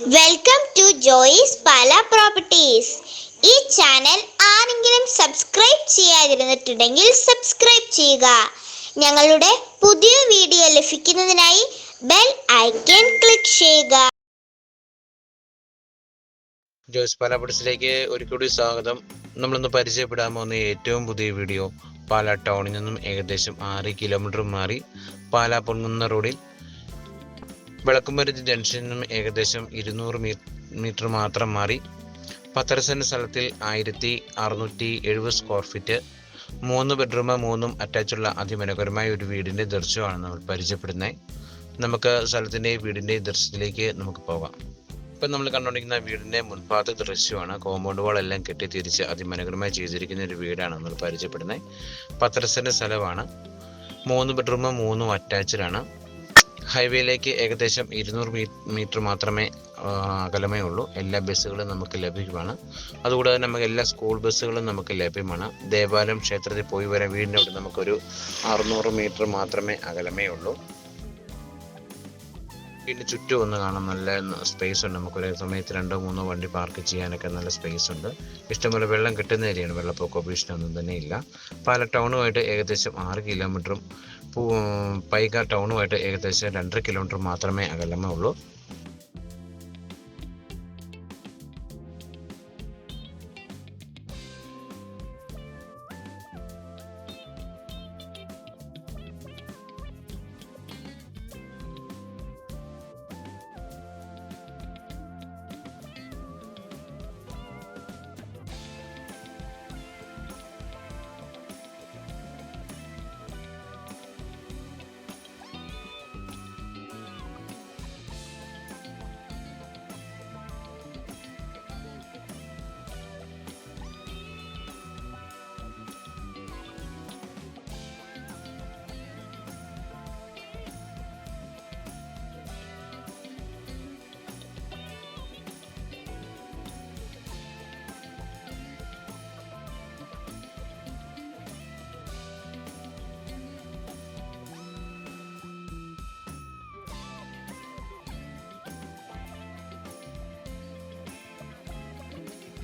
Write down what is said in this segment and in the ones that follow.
Welcome to Joyce Pala properties ഈ channel ആരെങ്കിലും subscribe ചെയ്യാതിരുന്നിട്ടുണ്ടെങ്കിൽ സബ്സ്ക്രൈബ് ചെയ്യുക. ഞങ്ങളുടെ പുതിയ വീഡിയോ ലഭിക്കുന്നതിനായി ബെൽ ഐക്കൺ ക്ലിക്ക് ചെയ്യുക. ജോയിസ് പാല പ്രോപ്പർട്ടീസിലേക്ക് ഒരിക്കൽ സ്വാഗതം. നമ്മളിന്ന് പരിചയപ്പെടാൻ പോകുന്ന ഏറ്റവും പുതിയ വീഡിയോ പാല ടൗണിൽ നിന്നും ഏകദേശം ആറ് കിലോമീറ്റർ മാറി പാലാ പൊൻകുന്ന റോഡിൽ വിളക്കുമരുന്ന് ജംഗ്ഷനിൽ നിന്നും ഏകദേശം ഇരുന്നൂറ് മീറ്റർ മാത്രം മാറി. പത്തര സെന്റ് സ്ഥലത്തിൽ ആയിരത്തി അറുന്നൂറ്റി എഴുപത് സ്ക്വയർ ഫീറ്റ് മൂന്ന് ബെഡ്റൂം മൂന്നും അറ്റാച്ചുള്ള അതിമനോഹരമായ ഒരു വീടിന്റെ ദൃശ്യമാണ് നമ്മൾ പരിചയപ്പെടുന്നത്. നമുക്ക് സ്ഥലത്തിന്റെ വീടിന്റെ ദൃശ്യത്തിലേക്ക് നമുക്ക് പോകാം. ഇപ്പം നമ്മൾ കണ്ടുകൊണ്ടിരിക്കുന്ന വീടിന്റെ മുൻഭാഗത്തെ ദൃശ്യമാണ്. കോമ്പൗണ്ട് വാൾ എല്ലാം കെട്ടി തിരിച്ച് അതിമനോഹരമായി ചെയ്തിരിക്കുന്ന ഒരു വീടാണ് നമ്മൾ പരിചയപ്പെടുന്നത്. പത്തര സെന്റ് സ്ഥലമാണ്. മൂന്ന് ബെഡ്റൂം മൂന്നും അറ്റാച്ച്ഡ് ആണ്. ഹൈവേയിലേക്ക് ഏകദേശം ഇരുന്നൂറ് മീറ്റർ മാത്രമേ അകലമേ ഉള്ളൂ. എല്ലാ ബസ്സുകളും നമുക്ക് ലഭ്യമാണ്. അതുകൂടാതെ നമുക്ക് എല്ലാ സ്കൂൾ ബസ്സുകളും നമുക്ക് ലഭ്യമാണ്. ദേവാലയം ക്ഷേത്രത്തിൽ പോയി വരാൻ വീടിന്റെ അവിടെ നമുക്കൊരു അറുന്നൂറ് മീറ്റർ മാത്രമേ അകലമേ ഉള്ളൂ. പിന്നെ ചുറ്റും ഒന്ന് കാണാൻ നല്ല സ്പേസ് ഉണ്ട്. നമുക്ക് ഒരേ സമയത്ത് രണ്ടോ മൂന്നോ വണ്ടി പാർക്ക് ചെയ്യാനൊക്കെ നല്ല സ്പേസ് ഉണ്ട്. ഇഷ്ടംപോലെ വെള്ളം കിട്ടുന്ന ഏരിയയാണ്. വെള്ളപ്പൊക്ക ഭീഷണിയൊന്നും തന്നെ ഇല്ല. പാല ടൗണുമായിട്ട് ഏകദേശം ആറ് കിലോമീറ്ററും പൈക ടൗണുമായിട്ട് ഏകദേശം രണ്ടര കിലോമീറ്റർ മാത്രമേ അകലമേ ഉള്ളൂ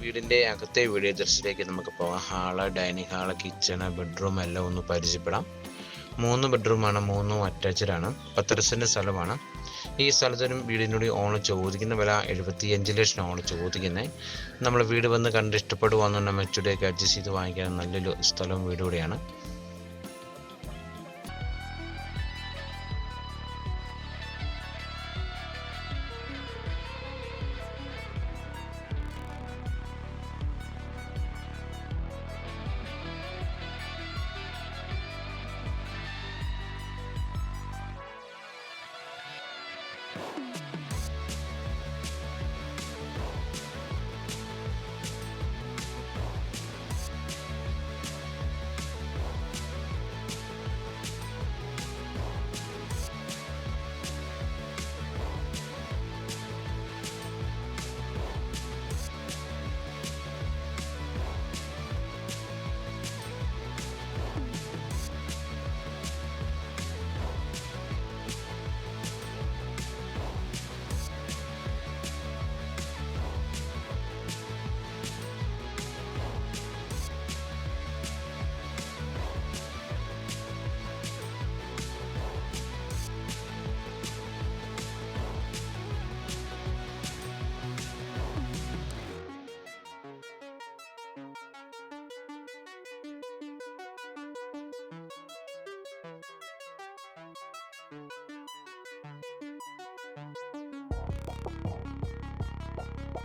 വീടിന്റെ അകത്തെ വീഡിയോ ദൃശ്യത്തിലേക്ക് നമുക്ക് പോകാം. Hall dining hall kitchen bedroom എല്ലാം ഒന്ന് പരിചയപ്പെടാം. മൂന്ന് ബെഡ്റൂമാണ് മൂന്നും അറ്റാച്ച്ഡ് ആണ് പത്തര സെന്റ് സ്ഥലമാണ്. ഈ സ്ഥലത്തിനും വീടിനോട് ഓണ് ചോദിക്കുന്ന വില എഴുപത്തിയഞ്ച് ലക്ഷം ഓൺ ചോദിക്കുന്നത്. നമ്മൾ വീട് വന്ന് കണ്ട് ഇഷ്ടപ്പെടുവാന്നുണ്ടെങ്കിൽ മെച്ചൂരിയൊക്കെ അഡ്ജസ്റ്റ് ചെയ്ത് വാങ്ങിക്കാൻ നല്ലൊരു സ്ഥലം വീട്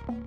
you